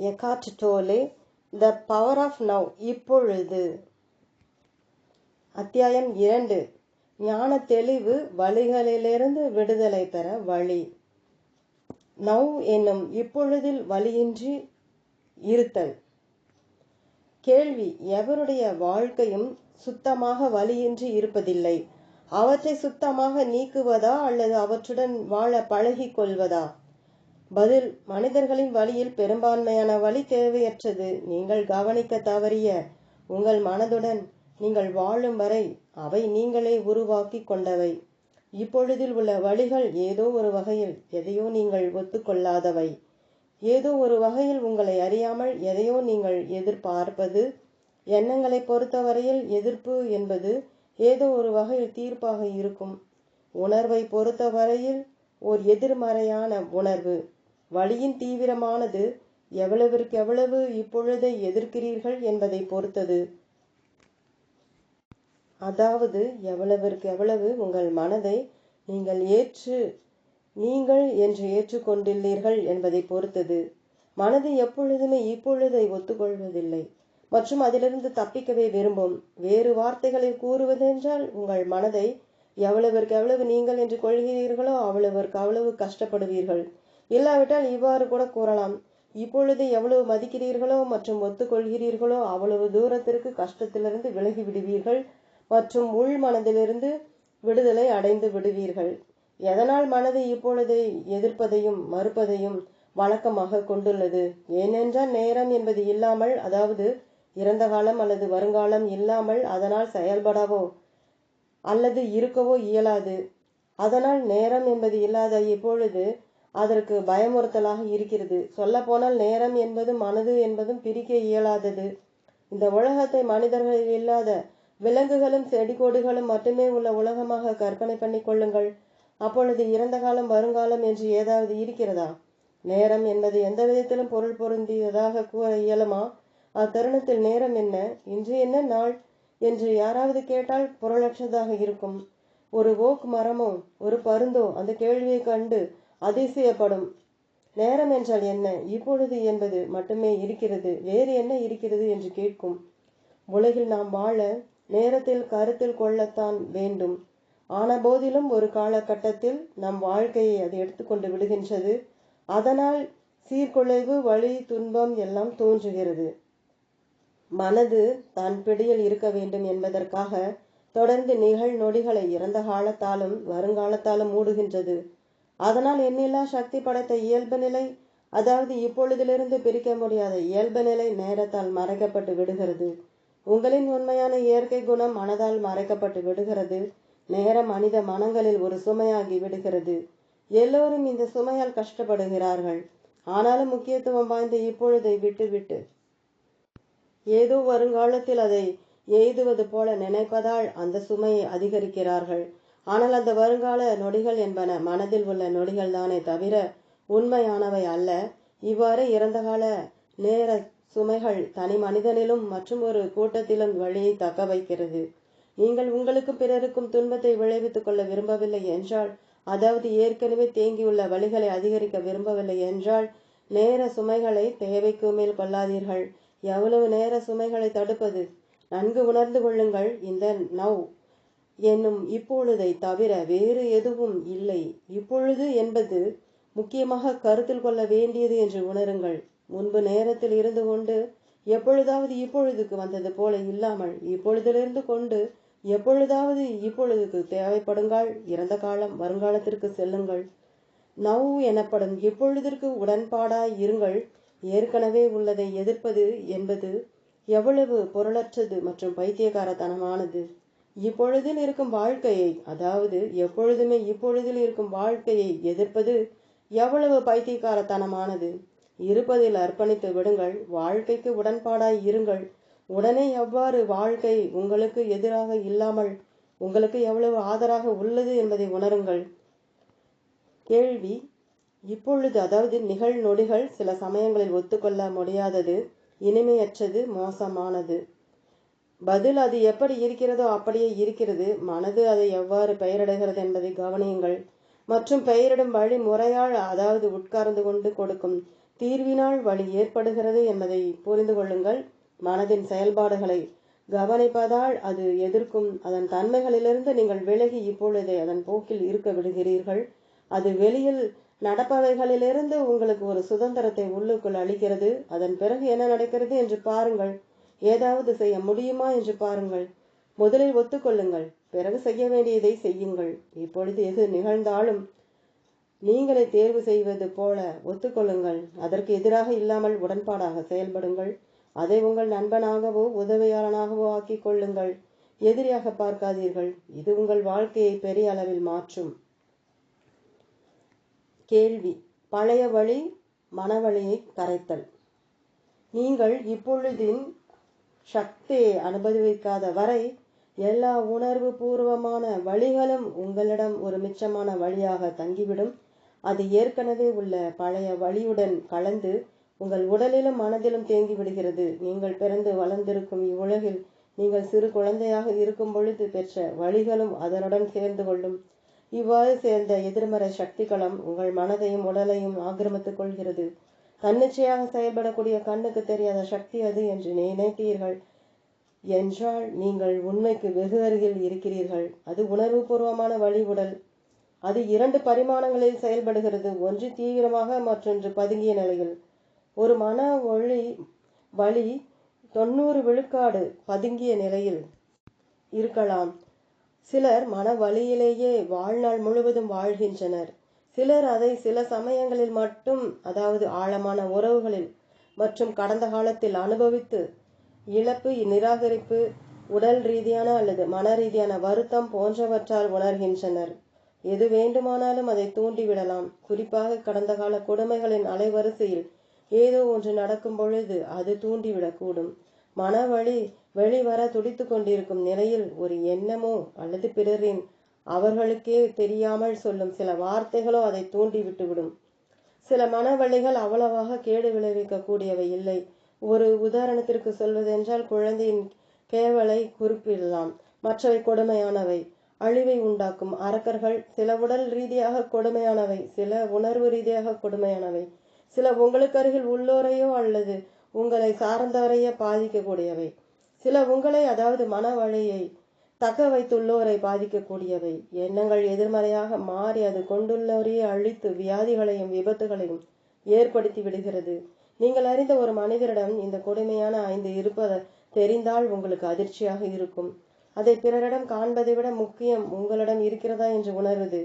Eckhart Tolle the power of now இப்பொழுது. அத்தியாயம் இரண்டு. ஞான தெளிவு வழிகளிலிருந்து விடுதலை பெற வழி. நவ் என்னும் இப்பொழுதில் வழியின்றி இருத்தல். கேள்வி எவருடைய வாழ்க்கையும் சுத்தமாக வழியின்றி இருப்பதில்லை? அவற்றை சுத்தமாக நீக்குவதா அல்லது அவற்றுடன் வாழ பழகிக் கொள்வதா? பதில் மனிதர்களின் வழியில் பெரும்பான்மையான வழி தேவையற்றது. நீங்கள் கவனிக்க தவறிய உங்கள் மனதுடன் நீங்கள் வாழும் வரை அவை நீங்களே உருவாக்கி கொண்டவை. இப்பொழுதில் உள்ள வழிகள் ஏதோ ஒரு வகையில் எதையோ நீங்கள் ஒத்துக்கொள்ளாதவை. ஏதோ ஒரு வகையில் உங்களை அறியாமல் எதையோ நீங்கள் எதிர்பார்ப்பது எண்ணங்களை பொறுத்தவரையில் எதிர்ப்பு என்பது ஏதோ ஒரு வகையில் தீர்ப்பாக இருக்கும். உணர்வை பொறுத்தவரையில் ஓர் எதிர்மறையான உணர்வு. வழியின் தீவிரமானது எவ்வளவிற்கு எவ்வளவு இப்பொழுதை எதிர்க்கிறீர்கள் என்பதை பொறுத்தது. அதாவது எவ்வளவிற்கு எவ்வளவு உங்கள் மனதை நீங்கள் ஏற்று நீங்கள் என்று ஏற்றுக்கொண்டுள்ளீர்கள் என்பதை பொறுத்தது. மனது எப்பொழுதுமே இப்பொழுதை ஒத்துக்கொள்வதில்லை. மற்றும் அதிலிருந்து தப்பிக்கவே விரும்பும். வேறு வார்த்தைகளில் கூறுவதென்றால் உங்கள் மனதை எவ்வளவிற்கு எவ்வளவு நீங்கள் என்று கொள்கிறீர்களோ அவ்வளவிற்கு அவ்வளவு கஷ்டப்படுவீர்கள். இல்லாவிட்டால் இவ்வாறு கூட கூறலாம். இப்பொழுது எவ்வளவு மதிக்கிறீர்களோ மற்றும் ஒத்துக்கொள்கிறீர்களோ அவ்வளவு தூரத்திற்கு கஷ்டத்திலிருந்து விலகி விடுவீர்கள் மற்றும் உள் மனதிலிருந்து விடுதலை அடைந்து விடுவீர்கள். எதனால் மனது இப்பொழுது எதிர்ப்பதையும் மறுப்பதையும் வழக்கமாக கொண்டுள்ளது? ஏனென்றால் நேரம் என்பது இல்லாமல் அதாவது இறந்த காலம் அல்லது வருங்காலம் இல்லாமல் அதனால் செயல்படவோ அல்லது இருக்கவோ இயலாது. அதனால் நேரம் என்பது இல்லாத இப்பொழுது அதற்கு பயமுறுத்தலாக இருக்கிறது. சொல்லப்போனால் நேரம் என்பது மனது என்பதும் பிரிக்க இயலாதது. இந்த உலகத்தை மனிதர்கள் இல்லாத விலங்குகளும் செடிகொடிகளும் மட்டுமே உள்ள உலகமாக கற்பனை பண்ணி கொள்ளுங்கள். அப்பொழுது இறந்த காலம் வருங்காலம் என்று ஏதாவது இருக்கிறதா? நேரம் என்பது எந்த விதத்திலும் பொருள் பொருந்தியதாக கூற இயலுமா? அத்தருணத்தில் நேரம் என்ன? இன்று என்ன நாள்? என்று யாராவது கேட்டால் பொருளற்றதாக இருக்கும். ஒரு ஓக் மரமோ ஒரு பருந்தோ அந்த கேள்வியை கண்டு அதிசயப்படும். நேரம் என்றால் என்ன? இப்பொழுது என்பது மட்டுமே இருக்கிறது. வேறு என்ன இருக்கிறது என்று கேட்கும். உலகில் நாம் வாழ நேரத்தில் கருத்தில் கொள்ளத்தான் வேண்டும். ஆன போதிலும் ஒரு காலகட்டத்தில் நம் வாழ்க்கையை அது எடுத்துக்கொண்டு விடுகின்றது. அதனால் சீர்குலைவு வழி துன்பம் எல்லாம் தோன்றுகிறது. மனது தான் பிடியில் இருக்க வேண்டும் என்பதற்காக தொடர்ந்து நிகழ் நொடிகளை இறந்த காலத்தாலும் வருங்காலத்தாலும் மூடுகின்றது. அதனால் எண்ணில்லா சக்தி படைத்த இயல்பு நிலை அதாவது இப்பொழுதிலிருந்து பிரிக்க முடியாத இயல்பு நிலை நேரத்தால் மறைக்கப்பட்டு விடுகிறது. உங்களின் உண்மையான இயற்கை குணம் மனதால் மறைக்கப்பட்டு விடுகிறது. நேரம் மனித மனங்களில் ஒரு சுமையாகி விடுகிறது. எல்லோரும் இந்த சுமையால் கஷ்டப்படுகிறார்கள். ஆனாலும் முக்கியத்துவம் வாய்ந்த இப்பொழுதை விட்டுவிட்டு ஏதோ வருங்காலத்தில் அதை எய்துவது போல நினைப்பதால் அந்த சுமையை அதிகரிக்கிறார்கள். ஆனால் அந்த வருங்கால நொடிகள் என்பன மனதில் உள்ள நொடிகள் தானே தவிர உண்மையானவை அல்ல. இவ்வாறு இறந்தகால நேர சுமைகள் தனி மனிதனிலும் மற்றும் ஒரு கூட்டத்திலும் வழியை தக்க வைக்கிறது. நீங்கள் உங்களுக்கும் பிறருக்கும் துன்பத்தை விளைவித்துக் கொள்ள விரும்பவில்லை என்றால் அதாவது ஏற்கனவே தேங்கியுள்ள வழிகளை அதிகரிக்க விரும்பவில்லை என்றால் நேர சுமைகளை தேவைக்கு மேல் கொள்ளாதீர்கள். எவ்வளவு நேர சுமைகளை தடுப்பது? நன்கு உணர்ந்து கொள்ளுங்கள். இந்த நவ் என்னும் இப்பொழுதை தவிர வேறு எதுவும் இல்லை. இப்பொழுது என்பது முக்கியமாக கருத்தில் கொள்ள வேண்டியது என்று உணருங்கள். முன்பு நேரத்தில் இருந்து கொண்டு எப்பொழுதாவது இப்பொழுதுக்கு வந்தது போல இல்லாமல் இப்பொழுதிலிருந்து கொண்டு எப்பொழுதாவது இப்பொழுதுக்கு தேவைப்படுங்கள். இறந்த காலம் வருங்காலத்திற்கு செல்லுங்கள். நவ் எனப்படும் இப்பொழுதிற்கு உடன்பாடாய் இருங்கள். ஏற்கனவே உள்ளதை எதிர்ப்பது என்பது எவ்வளவு பொருளற்றது மற்றும் பைத்தியகாரத்தனமானது இப்பொழுதில் இருக்கும் வாழ்க்கையை அதாவது எப்பொழுதுமே இப்பொழுதில் இருக்கும் வாழ்க்கையை எதிர்ப்பது எவ்வளவு பைத்தியக்காரத்தனமானது. இருப்பதில் அர்ப்பணித்து விடுங்கள் வாழ்க்கைக்கு உடன்பாடாய் இருங்கள். உடனே எவ்வாறு வாழ்க்கை உங்களுக்கு எதிராக இல்லாமல் உங்களுக்கு எவ்வளவு ஆதராக உள்ளது என்பதை உணருங்கள். கேள்வி இப்பொழுது அதாவது நிகழ் நொடிகள் சில சமயங்களில் ஒத்துக்கொள்ள முடியாதது இனிமையற்றது மோசமானது. பதில் அது எப்படி இருக்கிறதோ அப்படியே இருக்கிறது. மனது அதை எவ்வாறு பெயரிடுகிறது என்பதை கவனியுங்கள். மற்றும் பெயரிடும் வழி முறையால் அதாவது உட்கார்ந்து கொண்டு கொடுக்கும் தீர்வினால் வழி ஏற்படுகிறது என்பதை புரிந்து கொள்ளுங்கள். மனதின் செயல்பாடுகளை கவனிப்பதால் அது எதிர்க்கும். அதன் தன்மைகளிலிருந்து நீங்கள் விலகி இப்பொழுதே அதன் போக்கில் இருக்க விடுகிறீர்கள். அது வெளியில் நடப்பவைகளிலிருந்து உங்களுக்கு ஒரு சுதந்திரத்தை உள்ளுக்குள் அளிக்கிறது. அதன் பிறகு என்ன நடக்கிறது என்று பாருங்கள். ஏதாவது செய்ய முடியுமா என்று பாருங்கள். முதலில் ஒத்துக்கொள்ளுங்கள். பிறகு செய்ய வேண்டியதை செய்யுங்கள். இப்பொழுது எது நிகழ்ந்தாலும் நீங்களே தேர்வு செய்வது போல ஒத்துக்கொள்ளுங்கள். அதற்கு எதிராக இல்லாமல் உடன்பாடாக செயல்படுங்கள். அதை உங்கள் நண்பனாகவோ உதவியாளனாகவோ ஆக்கிக் கொள்ளுங்கள். எதிரியாக பார்க்காதீர்கள். இது உங்கள் வாழ்க்கையை பெரிய அளவில் மாற்றும். கேள்வி. பழைய வழி மனவழியை கரைத்தல். நீங்கள் இப்பொழுதின் சக்தியை அனுபவிக்காத வரை எல்லா உணர்வு பூர்வமான வழிகளும் உங்களிடம் ஒரு மிச்சமான வழியாக தங்கிவிடும். அது ஏற்கனவே உள்ள பழைய வழியுடன் கலந்து உங்கள் உடலிலும் மனதிலும் தேங்கி விடுகிறது. நீங்கள் பிறந்து வளர்ந்திருக்கும் இவ்வுலகில் நீங்கள் சிறு குழந்தையாக இருக்கும் பொழுது பெற்ற வழிகளும் அதனுடன் சேர்ந்து கொள்ளும். இவ்வாறு சேர்ந்த எதிர்மறை சக்திகளம் உங்கள் மனதையும் உடலையும் ஆக்கிரமித்துக் கொள்கிறது. தன்னிச்சையாக செயல்படக்கூடிய கண்ணுக்கு தெரியாத சக்தி அது என்று நினைத்தீர்கள். என்றால் நீங்கள் உண்மைக்கு வெகு அருகில் இருக்கிறீர்கள். அது உணர்வுபூர்வமான வழி உடல் அது இரண்டு பரிமாணங்களில் செயல்படுகிறது. ஒன்று தீவிரமாக மற்றொன்று பதுங்கிய நிலையில். ஒரு மன ஒளி வழி தொண்ணூறு விழுக்காடு பதுங்கிய நிலையில் இருக்கலாம். சிலர் மன வழியிலேயே வாழ்நாள் முழுவதும் வாழ்கின்றனர். சிலர் அதை சில சமயங்களில் மட்டும் அதாவது ஆழமான உறவுகளில் மற்றும் கடந்த காலத்தில் அனுபவித்து இழப்பு நிராகரிப்பு உடல் ரீதியான அல்லது மன ரீதியான வருத்தம் போன்றவற்றால் உணர்கின்றனர். எது வேண்டுமானாலும் அதை தூண்டிவிடலாம். குறிப்பாக கடந்த கால கொடுமைகளின் அலைவரிசையில் ஏதோ ஒன்று நடக்கும் பொழுது அது தூண்டிவிடக்கூடும். மனவழி வெளிவர துடித்து கொண்டிருக்கும் நிலையில் ஒரு எண்ணமோ அல்லது பிறரின் அவர்களுக்கே தெரியாமல் சொல்லும். சில வார்த்தைகளோ அதை தூண்டி விட்டுவிடும். சில மனவழிகள் அவ்வளவாக கேடு விளைவிக்க கூடியவை இல்லை. ஒரு உதாரணத்திற்கு சொல்வதென்றால் குழந்தையின் கேவலை குறிப்பிடலாம். மற்றவை கொடுமையானவை. அழிவை உண்டாக்கும். அரக்கர்கள் சில உடல் ரீதியாக கொடுமையானவை சில உணர்வு ரீதியாக கொடுமையானவை. சில உங்களுக்கு அருகில் உள்ளோரையோ அல்லது உங்களை சார்ந்தவரையோ பாதிக்கக்கூடியவை. சில உங்களை அதாவது மன வழியை தக்க வைத்துள்ளோரை பாதிக்கக்கூடியவை. எண்ணங்கள் எதிர்மறையாக மாறி அது கொண்டுள்ளோரையே அழித்து வியாதிகளையும் விபத்துகளையும் ஏற்படுத்தி விடுகிறது. நீங்கள் அறிந்த ஒரு மனிதரிடம் இந்த கொடுமையான ஐந்து இருப்பதை தெரிந்தால் உங்களுக்கு அதிர்ச்சியாக இருக்கும். அதை பிறரிடம் காண்பதை விட முக்கியம் உங்களிடம் இருக்கிறதா என்று உணர்வது.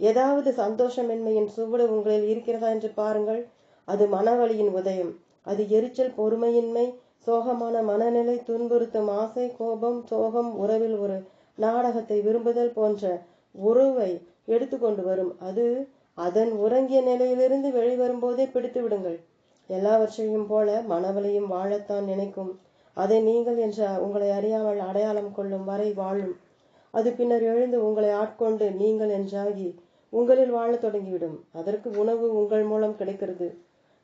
ஏதாவது சந்தோஷமின்மையின் சுவடு உங்களில் இருக்கிறதா என்று பாருங்கள். அது மனவழியின் உதயம். அது எரிச்சல் பொறுமையின்மை சோகமான மனநிலை துன்புறுத்தும் ஆசை கோபம் சோகம் உறவில் ஒரு நாடகத்தை விரும்புதல் போன்ற உறவை எடுத்துக்கொண்டு வரும். அது அதன் உறங்கிய நிலையிலிருந்து வெளிவரும்போதே பிடித்து விடுங்கள். எல்லாவற்றையும் போல மனவளையும் வாழத்தான் நினைக்கும். அதை நீங்கள் என்ற உங்களை அறியாமல் அடையாளம் கொள்ளும் வரை வாழும். அது பின்னர் எழுந்து உங்களை ஆட்கொண்டு நீங்கள் என்றாகி உங்களில் வாழத் தொடங்கிவிடும். அதற்கு உணவு உங்கள் மூலம் கிடைக்கிறது.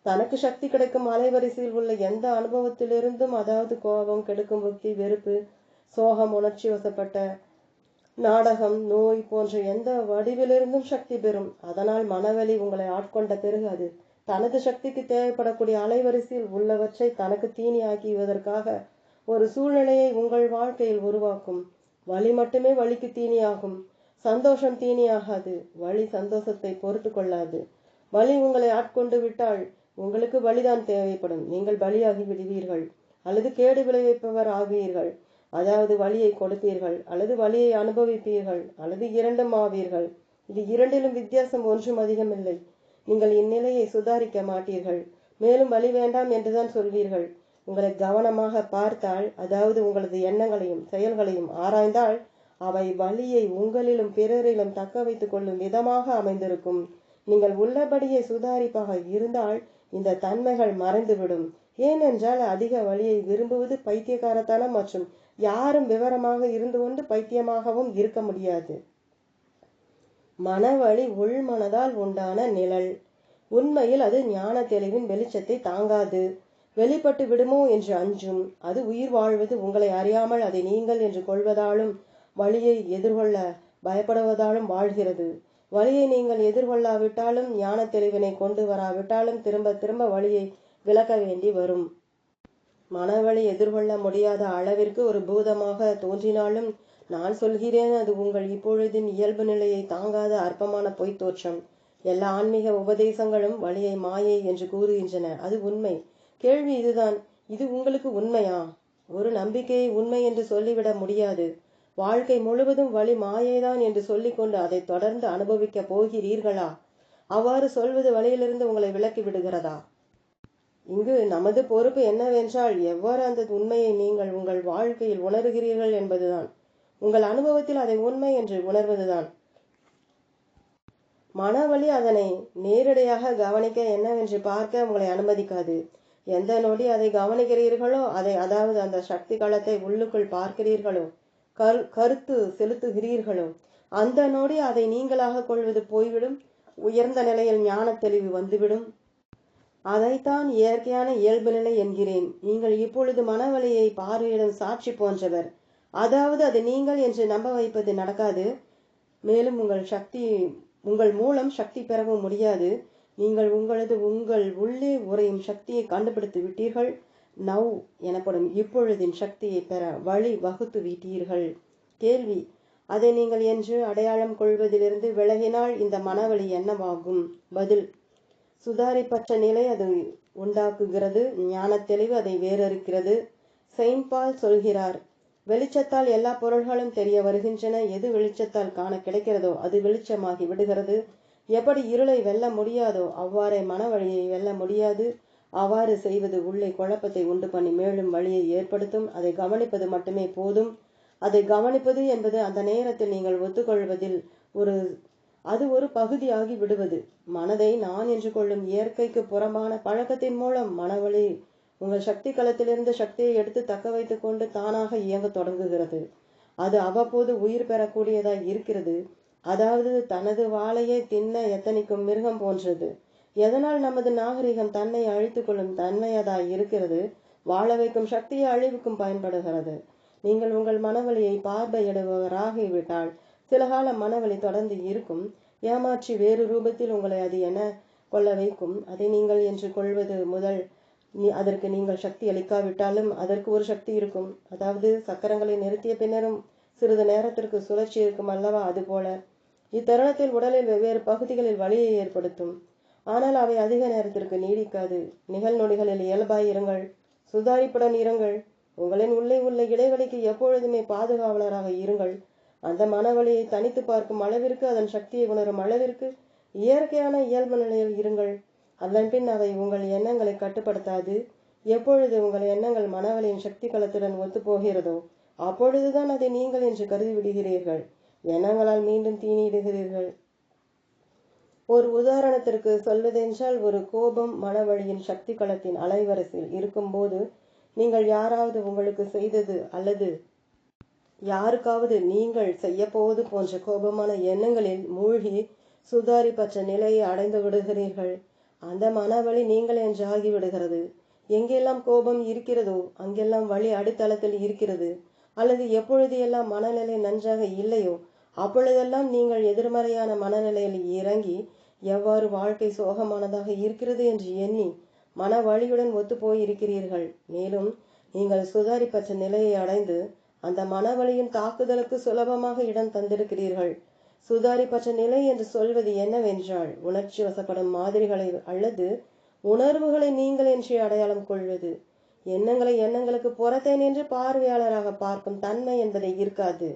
தனக்கு சக்தி கிடைக்கும் அலைவரிசையில் உள்ள எந்த அனுபவத்திலிருந்தும் அதாவது கோபம் கெடுக்கும் புக்தி வெறுப்பு சோகம் உணர்ச்சி வசப்பட்ட நாடகம் நோய் போன்ற எந்த வடிவிலிருந்தும் சக்தி பெறும். அதனால் மனவலி உங்களை ஆட்கொண்ட பிறகு அது தனது சக்திக்கு தேவைப்படக்கூடிய அலைவரிசையில் உள்ளவற்றை தனக்கு தீனி ஆக்கிவதற்காக ஒரு சூழ்நிலையை உங்கள் வாழ்க்கையில் உருவாக்கும். வலி மட்டுமே வழிக்கு தீனியாகும். சந்தோஷம் தீனியாகாது. வழி சந்தோஷத்தை பொறுத்து கொள்ளாது. வழி உங்களை ஆட்கொண்டு விட்டால் உங்களுக்கு வலிதான் தேவைப்படும். நீங்கள் பலியாகி விடுவீர்கள். அல்லது கேடு விளைவிப்பவர் ஆவீர்கள் அதாவது வலியை கொடுப்பீர்கள் அல்லது வலியை அனுபவிப்பீர்கள். அல்லது இரண்டும் ஆவீர்கள். இது இரண்டிலும் வித்தியாசம் ஒன்றும் அதிகமில்லை. நீங்கள் இந்நிலையை சுதாரிக்க மாட்டீர்கள். மேலும் வழி வேண்டாம் என்றுதான் சொல்வீர்கள். உங்களை கவனமாக பார்த்தால் அதாவது உங்களது எண்ணங்களையும் செயல்களையும் ஆராய்ந்தால் அவை வழியை உங்களிலும் பிறரிலும் தக்க வைத்துக் கொள்ளும் விதமாக அமைந்திருக்கும். நீங்கள் உள்ளபடியே சுதாரிப்பாக இருந்தால் இந்த தன்மைகள் மறைந்துவிடும். ஏனென்றால் அதிக வழியை விரும்புவது பைத்தியக்காரத்தனம் மற்றும் யாரும் விவரமாக இருந்து கொண்டு பைத்தியமாகவும் இருக்க முடியாது. மனவழி உள்மனதால் உண்டான நிழல். உண்மையில் அது ஞான தெளிவின் வெளிச்சத்தை தாங்காது. வெளிப்பட்டு விடுமோ என்று அஞ்சும். அது உயிர் வாழ்வது. உங்களை அறியாமல் அதை நீங்கள் என்று கொள்வதாலும் வழியை எதிர்கொள்ள பயப்படுவதாலும் வாழ்கிறது. வழியை நீங்கள் எதிர்கொள்ளாவிட்டாலும் ஞான தெளிவினை கொண்டு வராவிட்டாலும் திரும்ப திரும்ப வழியை விளக்க வேண்டி வரும். மனவழி எதிர்கொள்ள முடியாத அளவிற்கு ஒரு பூதமாக தோன்றினாலும் நான் சொல்கிறேன் அது உங்கள் இப்பொழுதின் இயல்பு நிலையை தாங்காத அற்பமான பொய்த் தோற்றம். எல்லா ஆன்மீக உபதேசங்களும் வழியை மாயை என்று கூறுகின்றன. அது உண்மை. கேள்வி இதுதான். இது உங்களுக்கு உண்மையா? ஒரு நம்பிக்கையை உண்மை என்று சொல்லிவிட முடியாது. வாழ்க்கை முழுவதும் வழி மாயைதான் என்று சொல்லிக்கொண்டு அதை தொடர்ந்து அனுபவிக்க போகிறீர்களா? அவ்வாறு சொல்வது வழியிலிருந்து உங்களை விலக்கி விடுகிறதா? இங்கு நமது பொறுப்பு என்னவென்றால் எவ்வாறு அந்த உண்மையை நீங்கள் உங்கள் வாழ்க்கையில் உணர்கிறீர்கள் என்பதுதான். உங்கள் அனுபவத்தில் அதை உண்மை என்று உணர்வதுதான். மனவழி அதனை நேரடியாக கவனிக்க என்னவென்று பார்க்க உங்களை அனுமதிக்காது. எந்த நொடி அதை கவனிக்கிறீர்களோ அதை அதாவது அந்த சக்தி களத்தை உள்ளுக்குள் பார்க்கிறீர்களோ கரு கருத்து செலுத்துகிறீர்களோ? அந்த நொடி அதை நீங்களாக கொள்வது போய்விடும். உயர்ந்த நிலையில் ஞான தெளிவு வந்துவிடும். அதைத்தான் இயற்கையான இயல்பு நிலை என்கிறேன். நீங்கள் இப்பொழுது மனவழியை பார்வையிடும் சாட்சி போன்றவர். அதாவது அது நீங்கள் என்று நம்ப வைப்பது நடக்காது. மேலும் உங்கள் சக்தி உங்கள் மூலம் சக்தி பெறவும் முடியாது. நீங்கள் உங்களது உங்கள் உள்ளே உறையும் சக்தியை கண்டுபிடித்து விட்டீர்கள் நவ் எனப்படும் இப்பொழுதின் சக்தியை பெற வழி வகுத்து விட்டீர்கள் கேள்வி. அதை நீங்கள் என்று அடையாளம் கொள்வதிலிருந்து விலகினால் இந்த மனவழி என்னவாகும்? பதில். சுதாரிப்பற்ற நிலை அது உண்டாக்குகிறது. ஞான தெளிவு அதை வேறறுக்கிறது. செயின்ட் பால் சொல்கிறார் வெளிச்சத்தால் எல்லா பொருள்களும் தெரிய வருகின்றன. எது வெளிச்சத்தால் காண கிடைக்கிறதோ அது வெளிச்சமாகி விடுகிறது. எப்படி இருளை வெல்ல முடியாதோ அவ்வாறே மனவழியை வெல்ல முடியாது. அவ்வாறு செய்வது உள்ளே குழப்பத்தை உண்டு பண்ணி மேலும் வழியை ஏற்படுத்தும். அதை கவனிப்பது மட்டுமே போதும். அதை கவனிப்பது என்பது அந்த நேரத்தில் நீங்கள் ஒத்துக்கொள்வதில் ஒரு அது ஒரு பகுதியாகி விடுவது. மனதை நான் என்று கொள்ளும் இயற்கைக்கு புறமான பழக்கத்தின் மூலம் மனவழி உங்கள் சக்தி களத்திலிருந்து சக்தியை எடுத்து தக்க வைத்து கொண்டு தானாக இயங்க தொடங்குகிறது. அது அவ்வப்போது உயிர் பெறக்கூடியதாய் இருக்கிறது. அதாவது தனது வாழையை தின்ன எத்தனைக்கும் மிருகம் போன்றது. எதனால் நமது நாகரிகம் தன்னை அழித்து கொள்ளும் தன்மையதாய் இருக்கிறது? வாழ வைக்கும் சக்தியை அழிவுக்கும் பயன்படுகிறது. நீங்கள் உங்கள் மனவழியை பார்வையிடுபவராகிவிட்டால் சில கால மனவழி தொடர்ந்து இருக்கும். ஏமாற்றி வேறு ரூபத்தில் உங்களை அது என கொள்ள வைக்கும். அதை நீங்கள் என்று கொள்வது முதல் நீ அதற்கு நீங்கள் சக்தி அளிக்காவிட்டாலும் அதற்கு ஒரு சக்தி இருக்கும். அதாவது சக்கரங்களை நிறுத்திய பின்னரும் சிறிது நேரத்திற்கு சுழற்சி இருக்கும் அல்லவா? அதுபோல இத்தருணத்தில் உடலில் வெவ்வேறு பகுதிகளில் வலியை ஏற்படுத்தும். ஆனால் அவை அதிக நேரத்திற்கு நீடிக்காது. நிகழ்நொடிகளில் இயல்பாய் இருங்கள். சுதாரிப்புடன் இருங்கள். உங்களின் உள்ளே உள்ள இடைவெளிக்கு எப்பொழுதுமே பாதுகாவலராக இருங்கள். அந்த மனவழியை தனித்து பார்க்கும் அளவிற்கு அதன் சக்தியை உணரும் அளவிற்கு இயற்கையான இயல்பு நிலையில் இருங்கள். அதன் பின் அவை உங்கள் எண்ணங்களை கட்டுப்படுத்தாது. எப்பொழுது உங்கள் எண்ணங்கள் மனவழியின் சக்தி களத்துடன் ஒத்துப்போகிறதோ அப்பொழுதுதான் அதை நீங்கள் என்று கருதி விடுகிறீர்கள் எண்ணங்களால் மீண்டும் தீனியிடுகிறீர்கள். ஒரு உதாரணத்திற்கு சொல்வதென்றால் ஒரு கோபம் மனவழியின் சக்தி களத்தின் அலைவரிசையில் இருக்கும்போது நீங்கள் யாராவது உங்களுக்கு செய்தது அல்லது யாருக்காவது நீங்கள் செய்யப்போவது போன்ற கோபமான எண்ணங்களில் மூழ்கி சுதாரிப்பற்ற நிலையை அடைந்து விடுகிறீர்கள். அந்த மனவழி நீங்கள் என்றாகி விடுகிறது எங்கெல்லாம் கோபம் இருக்கிறதோ அங்கெல்லாம் வழி அடித்தளத்தில் இருக்கிறது. அல்லது எப்பொழுது எல்லாம் மனநிலை நன்றாக இல்லையோ அப்பொழுதெல்லாம் நீங்கள் எதிர்மறையான மனநிலையில் இறங்கி எவ்வாறு வாழ்க்கை சோகமானதாக இருக்கிறது என்று எண்ணி மன வழியுடன் ஒத்து போயிருக்கிறீர்கள் மேலும் நீங்கள் சுதாரிப்பற்ற நிலையை அடைந்து அந்த மனவழியின் தாக்குதலுக்கு சுலபமாக இடம் தந்திருக்கிறீர்கள். சுதாரிப்பற்ற நிலை என்று சொல்வது என்னவென்றால் உணர்ச்சி வசப்படும் மாதிரிகளை அல்லது உணர்வுகளை நீங்கள் என்று அடையாளம் கொள்வது. எண்ணங்களை எண்ணங்களுக்கு புறத்தே என்று பார்வையாளராக பார்க்கும் தன்மை என்பதை இருக்காது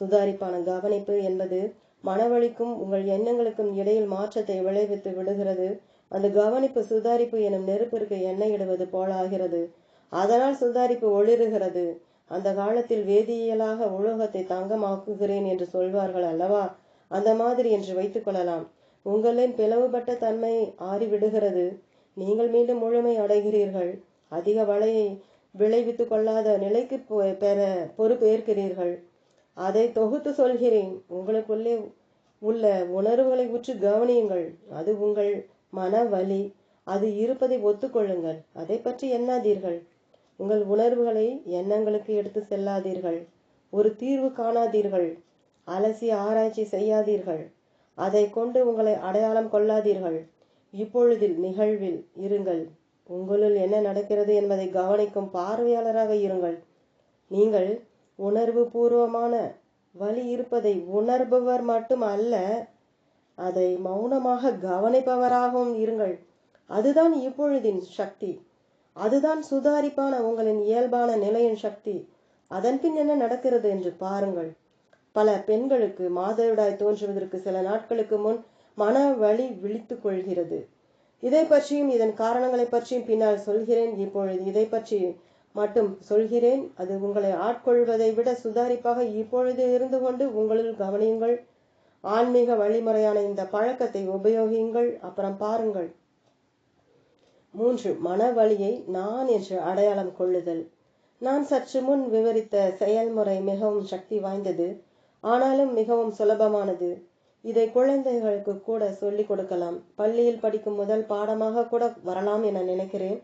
சுதாரிப்பான கவனிப்பு என்பது மனவழிக்கும் உங்கள் எண்ணங்களுக்கும் இடையில் மாற்றத்தை விளைவித்து விடுகிறது. அந்த கவனிப்பு சுதாரிப்பு எனும் நெருப்பிற்கு எண்ணெய் இடுவது போலாகிறது அதனால் சுதாரிப்பு ஒளிருகிறது. அந்த காலத்தில் வேதியியலாக உலோகத்தை தங்கமாக்குகிறேன் என்று சொல்வார்கள் அல்லவா? அந்த மாதிரி என்று வைத்துக் கொள்ளலாம். உங்களின் பிளவுபட்ட தன்மை ஆறிவிடுகிறது. நீங்கள் மீண்டும் முழுமை அடைகிறீர்கள். அதிக வலையை விளைவித்துக் கொள்ளாத நிலைக்கு பொ- பெற பொறுப்பேற்கிறீர்கள். அதை தொகுத்து சொல்கிறேன். உங்களுக்குள்ளே உள்ள உணர்வுகளை உற்று கவனியுங்கள். அது உங்கள் மன வலி அது இருப்பதை ஒத்துக்கொள்ளுங்கள். அதை பற்றி எண்ணாதீர்கள். உங்கள் உணர்வுகளை எண்ணங்களுக்கு எடுத்து செல்லாதீர்கள். ஒரு தீர்வு காணாதீர்கள். அலசி ஆராய்ச்சி செய்யாதீர்கள். அதை கொண்டு உங்களை அடையாளம் கொள்ளாதீர்கள். இப்பொழுதில் நிகழ்வில் இருங்கள். உங்களுள் என்ன நடக்கிறது என்பதை கவனிக்கும் பார்வையாளராக இருங்கள். நீங்கள் உணர்வு பூர்வமான வழி இருப்பதை உணர்பவர் மட்டும் அல்ல அதை மௌனமாக கவனிப்பவராகவும் இருங்கள். அதுதான் இப்பொழுதின் சக்தி. அதுதான் சுதாரிப்பான உங்களின் இயல்பான நிலையின் சக்தி. அதன்பின் என்ன நடக்கிறது என்று பாருங்கள். பல பெண்களுக்கு மாதவிடாய் தோன்றுவதற்கு சில நாட்களுக்கு முன் மன வலி விழித்துக் கொள்கிறது. இதை பற்றியும் இதன் காரணங்களை பற்றியும் பின்னால் சொல்கிறேன். இப்பொழுது இதை பற்றி மட்டும் சொல்கிறேன் அது உங்களை ஆட்கொள்வதை விட சுதாரிப்பாக இப்பொழுது இருந்து கொண்டு உங்களில் கவனியுங்கள். ஆன்மீக வழிமுறையான இந்த பழக்கத்தை உபயோகியுங்கள். அப்புறம் பாருங்கள். மூன்று மனவழியை நான் என்று அடையாளம் கொள்ளுதல். நான் சற்று முன் விவரித்த செயல்முறை மிகவும் சக்தி வாய்ந்தது ஆனாலும் மிகவும் சுலபமானது. இதை குழந்தைகளுக்கு கூட சொல்லிக் கொடுக்கலாம். பள்ளியில் படிக்கும் முதல் பாடமாக கூட வரலாம் என நினைக்கிறேன்.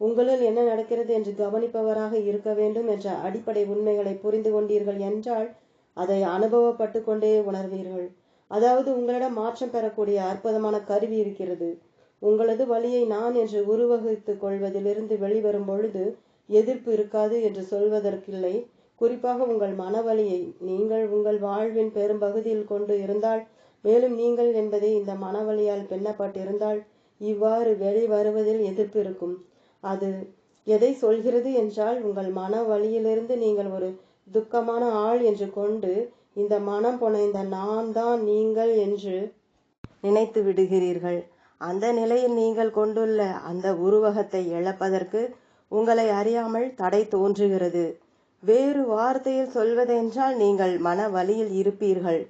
உங்களுள் என்ன நடக்கிறது என்று கவனிப்பவராக இருக்க வேண்டும் என்ற அடிப்படை உண்மைகளை புரிந்து கொண்டீர்கள் என்றால் அதை அனுபவப்பட்டு கொண்டே உணர்வீர்கள். அதாவது உங்களிடம் மாற்றம் பெறக்கூடிய அற்புதமான கருவி இருக்கிறது. உங்களது வழியை நான் என்று உருவகித்துக் கொள்வதிலிருந்து வெளிவரும் பொழுது எதிர்ப்பு இருக்காது என்று சொல்வதற்கில்லை. குறிப்பாக உங்கள் மனவழியை நீங்கள் உங்கள் வாழ்வின் பெரும்பகுதியில் கொண்டு இருந்தால் மேலும் நீங்கள் என்பதே இந்த மனவழியால் பின்னப்பட்டிருந்தால் இவ்வாறு வெளி வருவதில் எதிர்ப்பு இருக்கும். அது எதை சொல்கிறது என்றால் உங்கள் மன வழியிலிருந்து நீங்கள் ஒரு துக்கமான ஆள் என்று கொண்டு இந்த மனம் புனைந்த நான் தான் நீங்கள் என்று நினைத்து விடுகிறீர்கள். அந்த நிலையில் நீங்கள் கொண்டுள்ள அந்த உருவகத்தை இழப்பதற்கு உங்களை அறியாமல் தடை தோன்றுகிறது. வேறு வார்த்தையில் சொல்வதென்றால் நீங்கள் மன வழியில் இருப்பீர்கள்.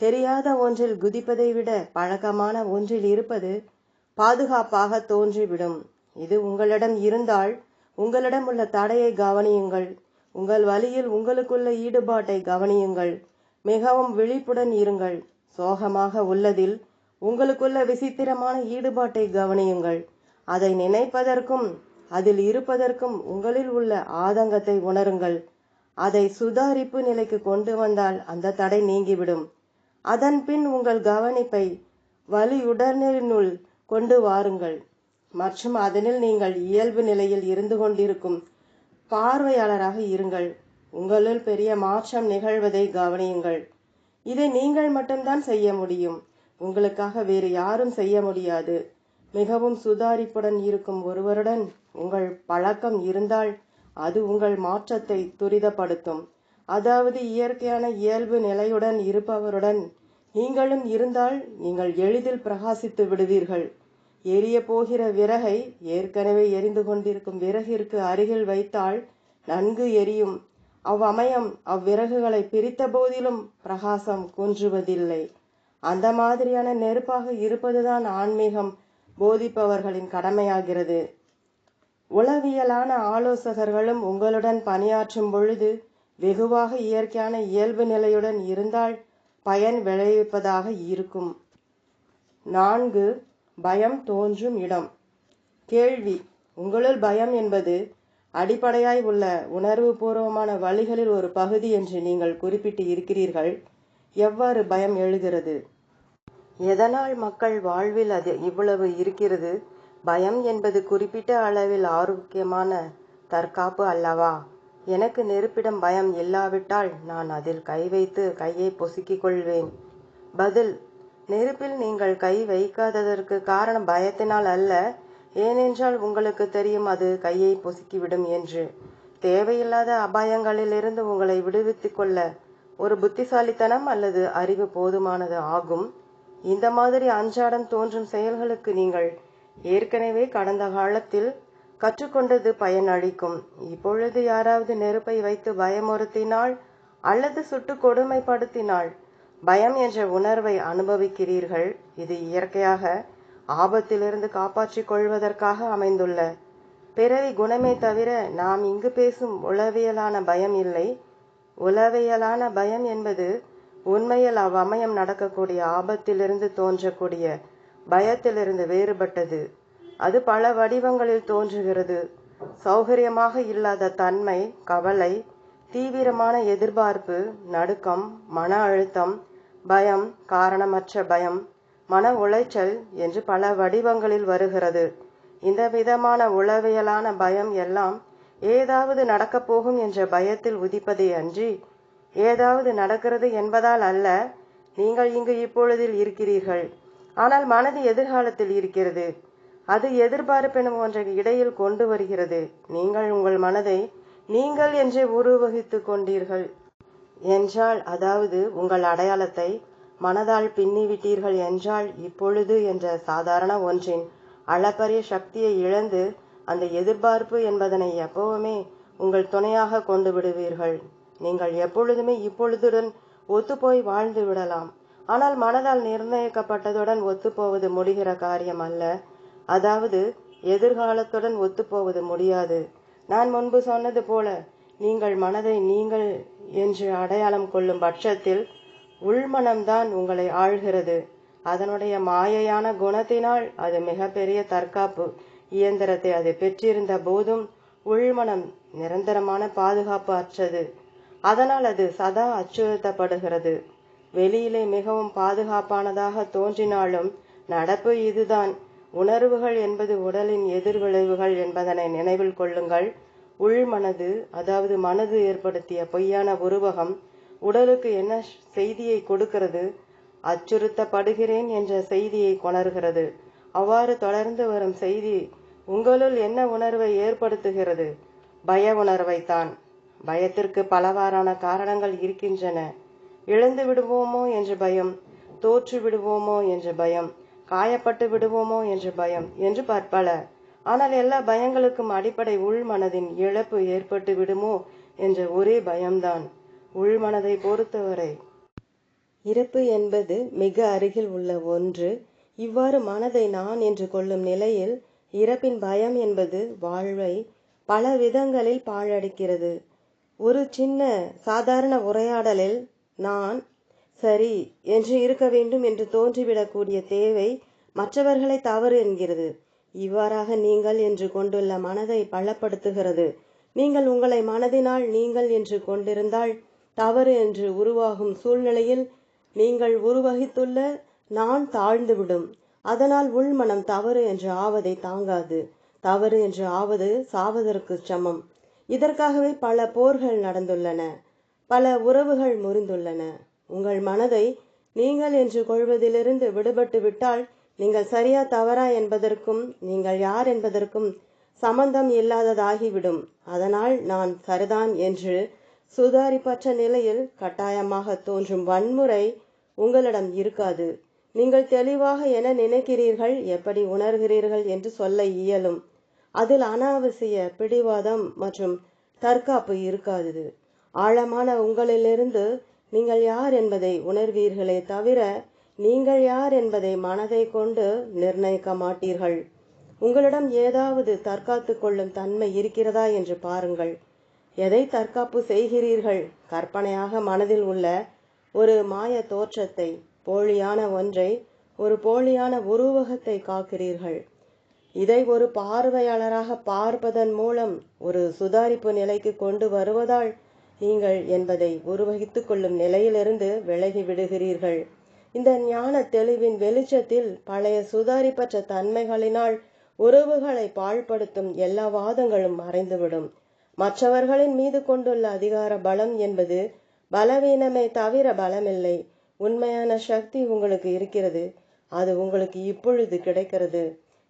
தெரியாத ஒன்றில் குதிப்பதை விட பழக்கமான ஒன்றில் இருப்பது பாதுகாப்பாக தோன்றிவிடும். இது உங்களிடம் இருந்தால் உங்களிடம் உள்ள தடையை கவனியுங்கள். உங்கள் வழியில் உங்களுக்குள்ள ஈடுபாட்டை கவனியுங்கள். மிகவும் விழிப்புடன் இருங்கள். சோகமாக உள்ளதில் உங்களுக்குள்ள விசித்திரமான ஈடுபாட்டை கவனியுங்கள். அதை நினைப்பதற்கும் அதில் இருப்பதற்கும் உங்களில் உள்ள ஆதங்கத்தை உணருங்கள். அதை சுதாரிப்பு நிலைக்கு கொண்டு வந்தால் அந்த தடை நீங்கிவிடும். அதன் பின் உங்கள் கவனிப்பை வலியுடனினுள் கொண்டு வாருங்கள். மற்றும் அதனில் நீங்கள் இயல்பு நிலையில் இருந்து கொண்டிருக்கும் பார்வையாளராக இருங்கள். உங்களுள் பெரிய மாற்றம் நிகழ்வதை கவனியுங்கள். இதை நீங்கள் மட்டும்தான் செய்ய முடியும். உங்களுக்காக வேறு யாரும் செய்ய முடியாது. மிகவும் சுதாரிப்புடன் இருக்கும் ஒருவருடன் உங்கள் பழக்கம் இருந்தால் அது உங்கள் மாற்றத்தை துரிதப்படுத்தும். அதாவது இயற்கையான இயல்பு நிலையுடன் இருப்பவருடன் நீங்களும் இருந்தால் நீங்கள் எளிதில் பிரகாசித்து விடுவீர்கள். எரிய போகிற விறகை ஏற்கனவே எரிந்து கொண்டிருக்கும் விறகிற்கு அருகில் வைத்தால் நன்கு எரியும். அவ்வமயம் அவ்விறகுகளை பிரித்த போதிலும் பிரகாசம் குன்றுவதில்லை. அந்த மாதிரியான நெருப்பாக இருப்பதுதான் ஆன்மீகம் போதிப்பவர்களின் கடமையாகிறது. உளவியலான ஆலோசகர்களும் உங்களுடன் பணியாற்றும் பொழுது வெகுவாக இயற்கையான இயல்பு நிலையுடன் இருந்தால் பயன் விளைவிப்பதாக இருக்கும். நான்கு பயம் தோன்றும் இடம். கேள்வி. உங்களுள் பயம் என்பது அடிப்படையாய் உள்ள உணர்வு பூர்வமான வழிகளில் ஒரு பகுதி என்று நீங்கள் குறிப்பிட்டு இருக்கிறீர்கள். எவ்வாறு பயம் எழுகிறது? எதனால் மக்கள் வாழ்வில் அது இவ்வளவு இருக்கிறது? பயம் என்பது குறிப்பிட்ட அளவில் ஆரோக்கியமான தற்காப்பு அல்லவா? எனக்கு நெருப்பிடம் பயம் இல்லாவிட்டால் நான் அதில் கை வைத்து கையை பொசுக்கிக் கொள்வேன். பதில். நெருப்பில் நீங்கள் கை வைக்காததற்கு காரணம் பயத்தினால் அல்ல. ஏனென்றால் உங்களுக்கு தெரியும் அது கையை பொசுக்கிவிடும் என்று. தேவையில்லாத அபாயங்களிலிருந்து உங்களை விடுவித்துக் கொள்ள ஒரு புத்திசாலித்தனம் அல்லது அறிவு போதுமானது ஆகும். இந்த மாதிரி அன்றாடம் தோன்றும் செயல்களுக்கு நீங்கள் ஏற்கனவே கடந்த காலத்தில் கற்றுக்கொண்டது பயனளிக்கும். இப்பொழுது யாராவது நெருப்பை வைத்து பயமுறுத்தினால் அல்லது சுட்டு கொடுமைப்படுத்தினால் பயம் என்ற உணர்வை அனுபவிக்கிறீர்கள். இது இயற்கையாக ஆபத்திலிருந்து காப்பாற்றிக் கொள்வதற்காக அமைந்துள்ள. பிறவி குணமே தவிர நாம் இங்கு பேசும் உளவியலான பயம் இல்லை. உளவியலான பயம் என்பது உண்மையில் அவ்வமயம் நடக்கக்கூடிய ஆபத்திலிருந்து தோன்றக்கூடிய பயத்திலிருந்து வேறுபட்டது. அது பல வடிவங்களில் தோன்றுகிறது. சௌகரியமாக இல்லாத தன்மை கவலை தீவிரமான எதிர்பார்ப்பு நடுக்கம் மன அழுத்தம் பயம் காரணமற்ற பயம். மன உளைச்சல் என்று பல வடிவங்களில் வருகிறது. இந்த விதமான உளவியலான பயம் எல்லாம் ஏதாவது நடக்கப் போகும் என்ற பயத்தில் உதிப்பதே அன்றி ஏதாவது நடக்கிறது என்பதால் அல்ல நீங்கள் இங்கு இப்பொழுதில் இருக்கிறீர்கள். ஆனால் மனது எதிர்காலத்தில் இருக்கிறது. அது எதிர்பார்ப்பெனும் ஒன்றை இடையில் கொண்டு வருகிறது. நீங்கள் உங்கள் மனதை நீங்கள் என்றே உருவகித்துக் கொண்டீர்கள். என்றால் அதாவது உங்கள் அடையாளத்தை மனதால் பின்னிவிட்டீர்கள் என்றால் இப்பொழுது என்ற சாதாரண ஒன்றின் அளப்பரிய சக்தியை இழந்து அந்த எதிர்பார்ப்பு என்பதனை எப்பவுமே உங்கள் துணையாக கொண்டு விடுவீர்கள். நீங்கள் எப்பொழுதுமே இப்பொழுதுடன் ஒத்துப்போய் வாழ்ந்து விடலாம். ஆனால் மனதால் நிர்ணயிக்கப்பட்டதுடன் ஒத்துப்போவது முடிகிற காரியம் அல்ல. அதாவது எதிர்காலத்துடன் ஒத்துப்போவது முடியாது. நான் முன்பு சொன்னது போல நீங்கள் மனதை நீங்கள் என்று அடையாளம் கொள்ளும் பட்சத்தில் உள்மனம்தான் உங்களை ஆழ்கிறது அதனுடைய மாயையான குணத்தினால் அது மிகப்பெரிய தற்காப்பு இயந்திரத்தை அது பெற்றிருந்த போதும் உள்மனம் நிரந்தரமான பாதுகாப்பு அற்றது. அதனால் அது சதா அச்சுறுத்தப்படுகிறது. வெளியிலே மிகவும் பாதுகாப்பானதாக தோன்றினாலும் நடப்பு இதுதான். உணர்வுகள் என்பது உடலின் எதிர்விளைவுகள் என்பதனை நினைவில் கொள்ளுங்கள். உள்மனது அதாவது மனது ஏற்படுத்திய பொய்யான உருவகம் உடலுக்கு என்ன செய்தியை கொடுக்கிறது அச்சுறுத்தப்படுகிறேன் என்ற செய்தியை கொணர்கிறது. அவ்வாறு தொடர்ந்து வரும் செய்தி உங்களுள் என்ன உணர்வை ஏற்படுத்துகிறது? பய உணர்வைத்தான். பயத்திற்கு பலவாறான காரணங்கள் இருக்கின்றன. இழந்து விடுவோமோ என்ற பயம் தோற்று விடுவோமோ என்ற பயம் காயப்பட்டு விடுவோமோ என்ற பயம் என்று பற்பல. ஆனால் எல்லா பயங்களுக்கும் அடிப்படை உள்மனதின் இழப்பு ஏற்பட்டு விடுமோ என்ற ஒரே பயம்தான். உள்மனதை பொறுத்தவரை. இறப்பு என்பது மிக அருகில் உள்ள ஒன்று. இவ்வாறு மனதை நான் என்று கொள்ளும் நிலையில் இறப்பின் பயம் என்பது வாழ்வை பல விதங்களில் பாழடிக்கிறது. ஒரு சின்ன சாதாரண உரையாடலில் நான் சரி என்று இருக்க வேண்டும் என்று தோன்றிவிடக்கூடிய தேவை மற்றவர்களை தவறு என்கிறது. இவ்வாறாக நீங்கள் என்று கொண்டுள்ள மனதை பலப்படுத்துகிறது நீங்கள் உங்களை மனதினால் நீங்கள் என்று கொண்டிருந்தால் தவறு என்று உருவாகும் சூழ்நிலையில் நீங்கள் உருவகித்துள்ள நான் தாழ்ந்துவிடும். அதனால் உள்மனம் தவறு என்று ஆவதை தாங்காது. தவறு என்று ஆவது சாவதற்கு சமம். இதற்காகவே பல போர்கள் நடந்துள்ளன. பல உறவுகள் முறிந்துள்ளன. உங்கள் மனதை நீங்கள் என்று கொள்வதிலிருந்து விடுபட்டு விட்டால் நீங்கள் சரியா தவறா என்பதற்கும் நீங்கள் யார் என்பதற்கும் சம்பந்தம் இல்லாததாகிவிடும். அதனால் நான் சரிதான் என்று சுதாரிப்பற்ற நிலையில் கட்டாயமாக தோன்றும் வன்முறை உங்களிடம் இருக்காது. நீங்கள் தெளிவாக என நினைக்கிறீர்கள் எப்படி உணர்கிறீர்கள் என்று சொல்ல இயலும். அதில் அனாவசிய பிடிவாதம் மற்றும் தற்காப்பு இருக்காது. ஆழமான உங்களிலிருந்து நீங்கள் யார் என்பதை உணர்வீர்களே தவிர நீங்கள் யார் என்பதை மனதை கொண்டு நிர்ணயிக்க மாட்டீர்கள். உங்களிடம் ஏதாவது தற்காத்து கொள்ளும் தன்மை இருக்கிறதா என்று பாருங்கள். எதை தற்காப்பு செய்கிறீர்கள்? கற்பனையாக மனதில் உள்ள ஒரு மாய தோற்றத்தை போலியான ஒன்றை ஒரு போலியான உருவகத்தை காக்கிறீர்கள். இதை ஒரு பார்வையாளராக பார்ப்பதன் மூலம் ஒரு சுதாரிப்பு நிலைக்கு கொண்டு வருவதால் நீங்கள் என்பதை உருவகித்துக் கொள்ளும் நிலையிலிருந்து விலகி விடுகிறீர்கள். இந்த ஞான தெளிவின் வெளிச்சத்தில் பழைய சுதாரிப்பற்ற தன்மைகளினால் உறவுகளை பாழ்படுத்தும் எல்லா வாதங்களும் மறைந்துவிடும். மற்றவர்களின் மீது கொண்டுள்ள அதிகார பலம் என்பது பலவீனமே தவிர பலமில்லை. உண்மையான சக்தி உங்களுக்கு இருக்கிறது. அது உங்களுக்கு இப்பொழுது கிடைக்கிறது.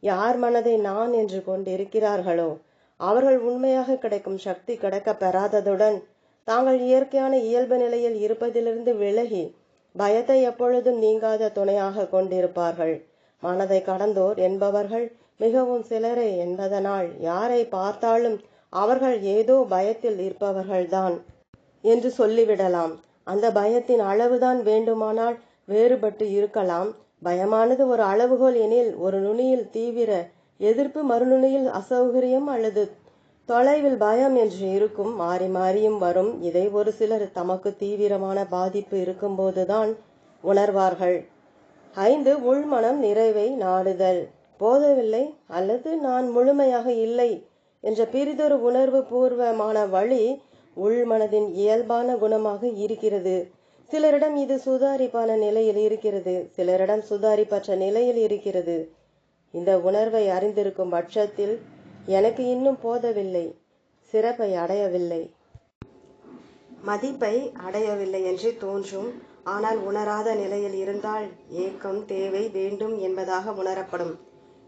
யார் மனதை நான் என்று கொண்டிருக்கிறார்களோ அவர்கள் உண்மையாக கிடைக்கும் சக்தி கிடைக்க பெறாததுடன் தாங்கள் இயற்கையான இயல்பு நிலையில் இருப்பதிலிருந்து விலகி பயத்தை எப்பொழுதும் நீங்காத துணையாக கொண்டிருப்பார்கள். மனதை கடந்தோர் என்பவர்கள் மிகவும் சிலரே என்பதனால் யாரை பார்த்தாலும் அவர்கள் ஏதோ பயத்தில் இருப்பவர்கள்தான் என்று சொல்லிவிடலாம். அந்த பயத்தின் அளவுதான் வேண்டுமானால் வேறுபட்டு இருக்கலாம். பயமானது ஒரு அளவுகோல் எனில் ஒரு நுனியில் தீவிர எதிர்ப்பு மறுநுனியில் அசௌகரியம் அல்லது தொலைவில் பயம் என்று இருக்கும் மாறி மாறியும் வரும். இதை ஒரு சிலர் தமக்கு தீவிரமான பாதிப்பு இருக்கும்போதுதான் உணர்வார்கள். ஐந்து உள்மனம் நிறைவை நாடுதல். போதவில்லை அல்லது நான் முழுமையாக இல்லை என்ற பிரிதொரு உணர்வு பூர்வமான வழி உள்மனதின் இயல்பான குணமாக இருக்கிறது. சிலரிடம் இது சுதாரிப்பான நிலையில் இருக்கிறது. சிலரிடம் சுதாரிப்பற்ற நிலையில் இருக்கிறது. இந்த உணர்வை அறிந்திருக்கும் பட்சத்தில் எனக்கு இன்னும் போதவில்லை சிறப்பை அடையவில்லை. மதிப்பை அடையவில்லை என்று தோன்றும் ஆனால் உணராத நிலையில் இருந்தால் ஏக்கம் தேவை வேண்டும் என்பதாக உணரப்படும்.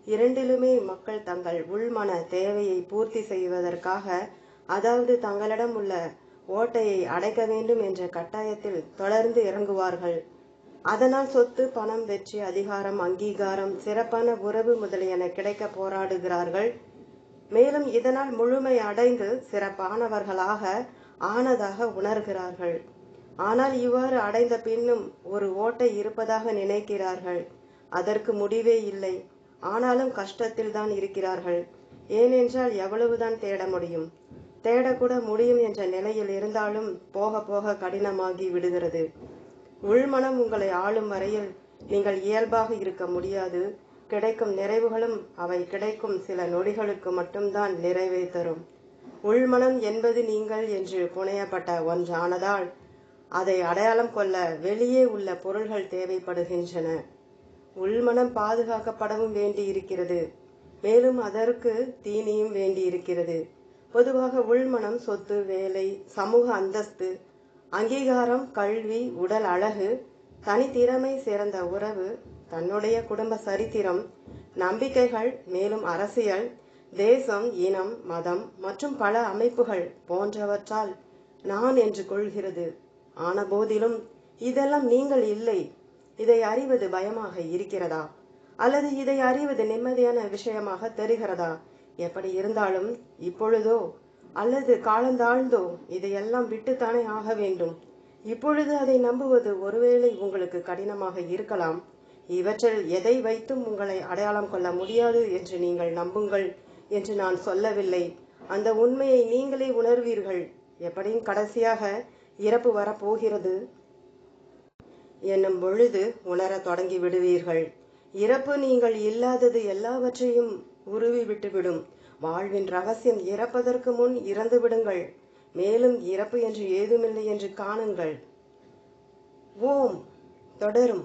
இரண்டிலுமே மக்கள் தங்கள் உள்மன தேவையை பூர்த்தி செய்வதற்காக அதாவது தங்களிடம் உள்ள ஓட்டையை அடைக்க வேண்டும் என்ற கட்டாயத்தில் தொடர்ந்து இறங்குவார்கள். அதனால் சொத்து பணம் வெற்றி அதிகாரம் அங்கீகாரம் சிறப்பான உறவு முதலியன கிடைக்க போராடுகிறார்கள். மேலும் இதனால் முழுமை அடைந்து சிறப்பானவர்களாக ஆனதாக உணர்கிறார்கள். ஆனால் இவ்வாறு அடைந்த பின்னும் ஒரு ஓட்டை இருப்பதாக நினைக்கிறார்கள். அதற்கு முடிவே இல்லை. ஆனாலும் கஷ்டத்தில் தான் இருக்கிறார்கள். ஏனென்றால் எவ்வளவுதான் தேட முடியும். தேடக்கூட முடியும் என்ற நிலையில் இருந்தாலும் போக போக கடினமாகி விடுகிறது. உள்மனம் உங்களை ஆளும் வரையில் நீங்கள் இயல்பாக இருக்க முடியாது. கிடைக்கும் நிறைவுகளும் அவை கிடைக்கும் சில நொடிகளுக்கு மட்டும்தான் நிறைவை தரும். உள்மனம் என்பது நீங்கள் என்று புனையப்பட்ட ஒன்றானதால் அதை அடையாளம் கொள்ள வெளியே உள்ள பொருள்கள் தேவைப்படுகின்றன. உள்மனம் பாதுகாக்கப்படவும் வேண்டியிருக்கிறது. மேலும் அதற்கு தீனியும் வேண்டியிருக்கிறது. பொதுவாக உள்மனம் சொத்து வேலை சமூக அந்தஸ்து அங்கீகாரம் கல்வி உடல் அழகு தனித்திறமை சிறந்த உறவு தன்னுடைய குடும்ப சரித்திரம் நம்பிக்கைகள் மேலும் அரசியல் தேசம் இனம் மதம் மற்றும் பல அமைப்புகள் போன்றவற்றால் நான் என்று கொள்கிறது. ஆன போதிலும் இதெல்லாம் நீங்கள் இல்லை. இதை அறிவது பயமாக இருக்கிறதா? அல்லது இதை அறிவது நிம்மதியான விஷயமாக தெரிகிறதா? எப்படி இருந்தாலும் இப்பொழுதோ அல்லது காலந்தாழ்ந்தோ இதையெல்லாம் விட்டுத்தானே ஆக வேண்டும். இப்பொழுது அதை நம்புவது ஒருவேளை உங்களுக்கு கடினமாக இருக்கலாம். இவற்றில் எதை வைத்தும் உங்களை அடையாளம் கொள்ள முடியாது என்று நீங்கள் நம்புங்கள் என்று நான் சொல்லவில்லை. அந்த உண்மையை நீங்களே உணர்வீர்கள். எப்படியும் கடைசியாக இறப்பு வரப்போகிறது. என்னும் பொழுது உணர தொடங்கி விடுவீர்கள் இறப்பு நீங்கள் இல்லாதது எல்லாவற்றையும் உருவி விட்டுவிடும் வாழ்வின் ரகசியம் இறப்பதற்கு முன் இறந்து விடுங்கள் மேலும் இறப்பு என்று ஏதுமில்லை என்று காணுங்கள். ஓம். தொடரும்.